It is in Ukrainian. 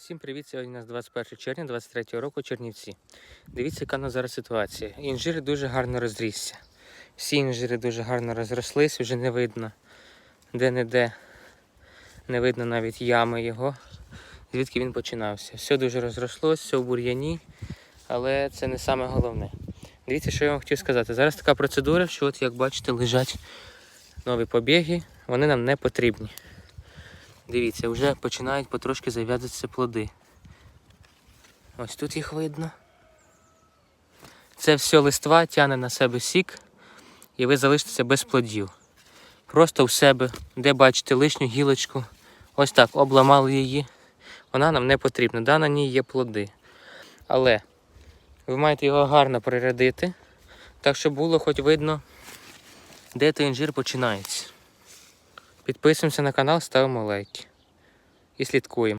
Всім привіт! Сьогодні у нас 21 червня 23 року Чернівці. Дивіться, яка у нас зараз ситуація. Інжир дуже гарно розрісся. Всі інжири дуже гарно розрослись, вже не видно де-не-де. Не видно навіть ями його, звідки він починався. Все дуже розрослось, все в бур'яні, але це не саме головне. Дивіться, що я вам хотів сказати. Зараз така процедура, що от як бачите, лежать нові побіги, вони нам не потрібні. Дивіться, вже починають потрошки зав'язуватися плоди. Ось тут їх видно. Це все листва тягне на себе сік, і ви залишитеся без плодів. Просто в себе, де бачите лишню гілочку, ось так обламали її. Вона нам не потрібна. Да, на ній є плоди. Але ви маєте його гарно прирядити, так щоб було хоч видно, де той інжир починається. Підписуємося на канал, ставимо лайки і слідкуємо.